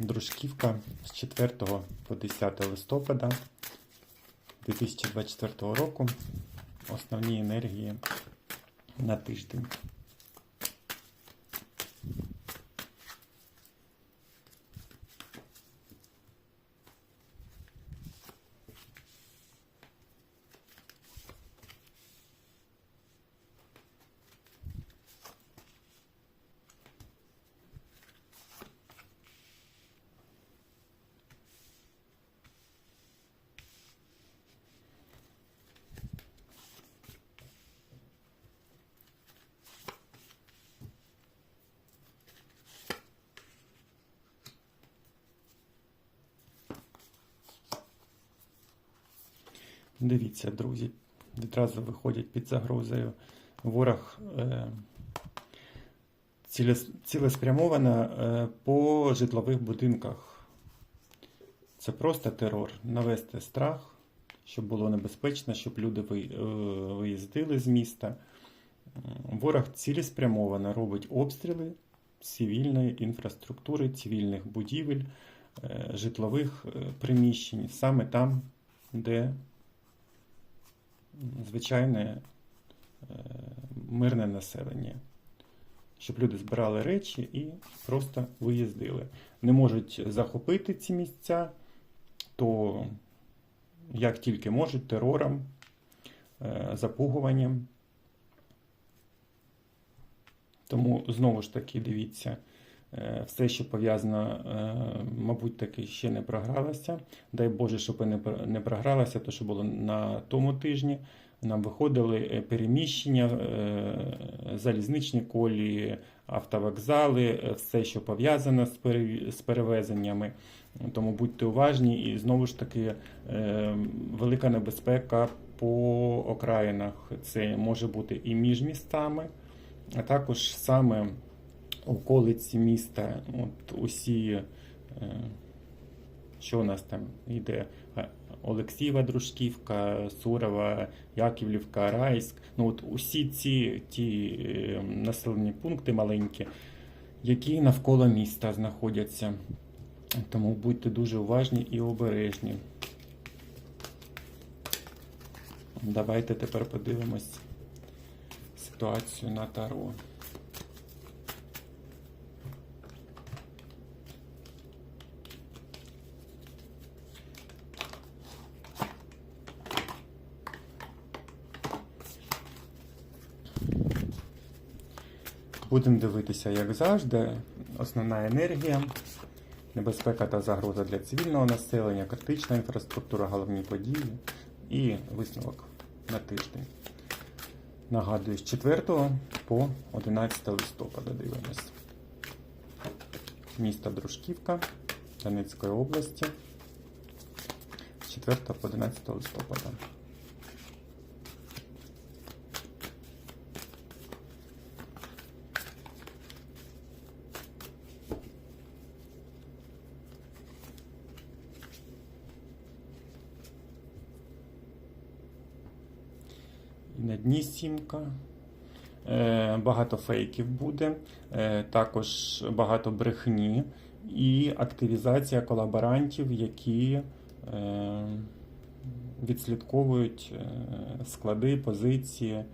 Дружківка з 4 по 10 листопада 2024 року. Основні енергії на тиждень. Дивіться, друзі, відразу виходять під загрозою. Ворог е, цілеспрямовано е, по житлових будинках. Це просто терор. Навести страх, щоб було небезпечно, щоб люди е, виїздили з міста. Ворог цілеспрямовано робить обстріли цивільної інфраструктури, цивільних будівель, е, житлових е, приміщень, саме там, де звичайне е, мирне населення. Щоб люди збирали речі і просто виїздили. Не можуть захопити ці місця, то як тільки можуть, терором, е, запугуванням. Тому знову ж таки дивіться, все, що пов'язано, е, мабуть, таки ще не програлося. Дай Боже, щоб не про- не програлося, то що було на тому тижні. Нам виходили е, переміщення, е, залізничні колії, автовокзали, е, все, що пов'язано з перевезеннями. Тому будьте уважні і знову ж таки е, велика небезпека по окраїнах. Це може бути і між містами, а також саме околиці міста. От усі, е, що у нас там йде? Е, Олексієва Дружківка, Сурова, Яківлівка, Райськ. Ну от усі ці ті е, населені пункти маленькі, які навколо міста знаходяться. Тому будьте дуже уважні і обережні. Давайте тепер подивимось ситуацію на Таро. Будемо дивитися, як завжди, основна енергія, небезпека та загроза для цивільного населення, критична інфраструктура, головні події і висновок на тиждень. Нагадую, з 4 по 11 листопада дивимось. Місто Дружківка Донецької області. З 4 по 11 листопада. На дні сімка. Е, Багато фейків буде, е, також багато брехні і активізація колаборантів, які е, відслідковують склади, позиції.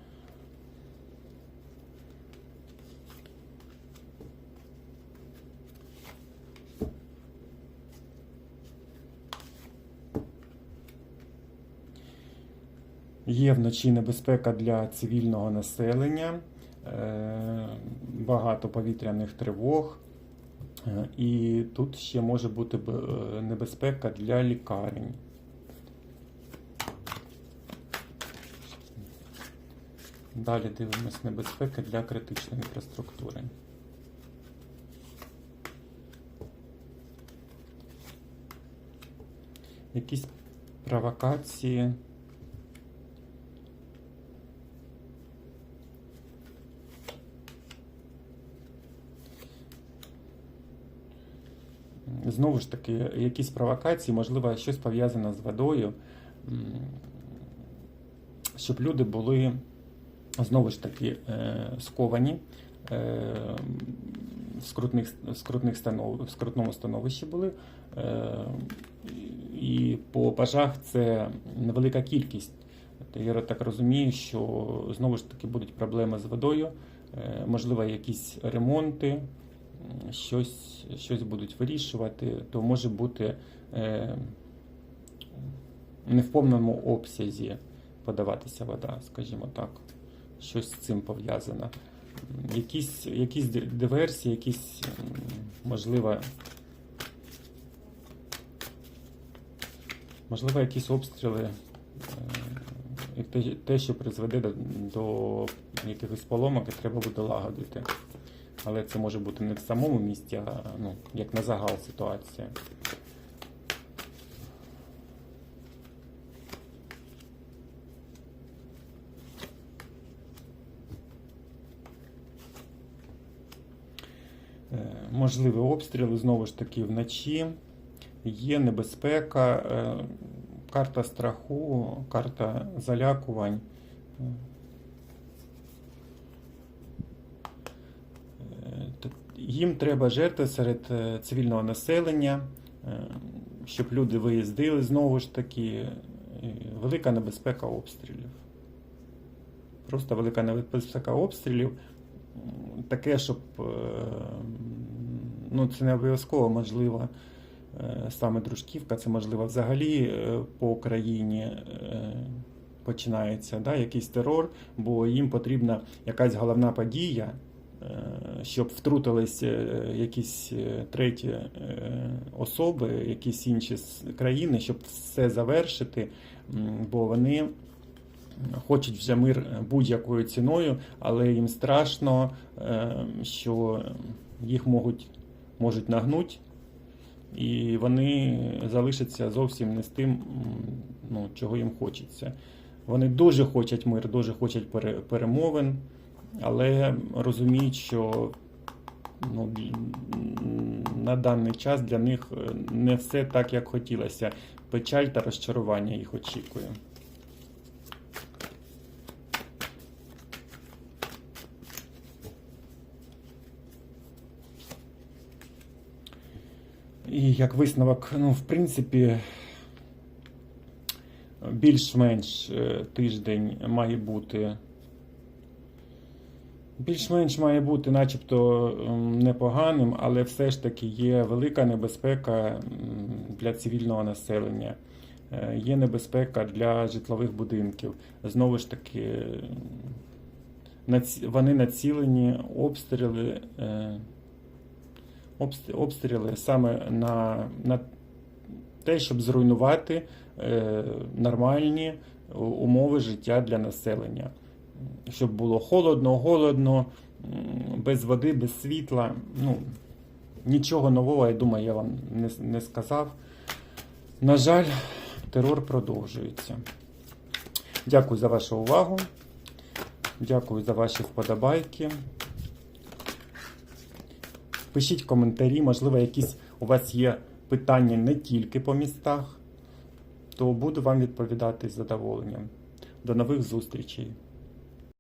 Є вночі небезпека для цивільного населення, е, багато повітряних тривог, е, і тут ще може бути е, небезпека для лікарень. Далі дивимось небезпека для критичної інфраструктури. Якісь провокації. Знову ж таки, якісь провокації, можливо, щось пов'язане з водою, щоб люди були знову ж таки е, сковані, е, в скрутних, скрутних станов, в скрутному становищі були. Е, І по пажах це невелика кількість. Я так розумію, що знову ж таки будуть проблеми з водою, можливо, якісь ремонти, щось, щось будуть вирішувати, то може бути е, не в повному обсязі подаватися вода, скажімо так. Щось з цим пов'язано. Якісь, якісь диверсії, якісь, можливо, можливо, якісь обстріли, е, те, що призведе до якихось поломок, і треба буде лагодити. Але це може бути не в самому місті, а ну, як на загал ситуація. Е, Можливі обстріли знову ж таки вночі. Є небезпека, е, карта страху, карта залякувань. Е, т- Їм треба жертви серед е, цивільного населення, е, щоб люди виїздили знову ж таки. е, Велика небезпека обстрілів. Просто велика небезпека обстрілів. Таке, щоб ну, це не обов'язково можливо саме Дружківка, це можливо взагалі по Україні починається да, якийсь терор, бо їм потрібна якась головна подія, щоб втрутились е, якісь е, треті е, особи, якісь інші країни, щоб все завершити, бо вони хочуть вже мир будь-якою ціною, але їм страшно, е, що їх можуть, можуть нагнуть, і вони залишаться зовсім не з тим, ну, чого їм хочеться. Вони дуже хочуть мир, дуже хочуть пере- перемовин, але розуміють, що ну, на даний час для них е, не все так, як хотілося. Печаль та розчарування їх очікує. І як висновок, ну, в принципі, більш-менш е, тиждень має бути. Більш-менш має бути, начебто, непоганим, але все ж таки є велика небезпека для цивільного населення. Е, Є небезпека для житлових будинків. Знову ж таки, вони націлені обстріли. е, обстріли саме на, на те, щоб зруйнувати е, нормальні умови життя для населення. Щоб було холодно, голодно, без води, без світла. Ну, нічого нового, я думаю, я вам не, не сказав. На жаль, терор продовжується. Дякую за вашу увагу. Дякую за ваші вподобайки. Пишіть коментарі, можливо, якісь у вас є питання не тільки по містах, то буду вам відповідати з задоволенням. До нових зустрічей!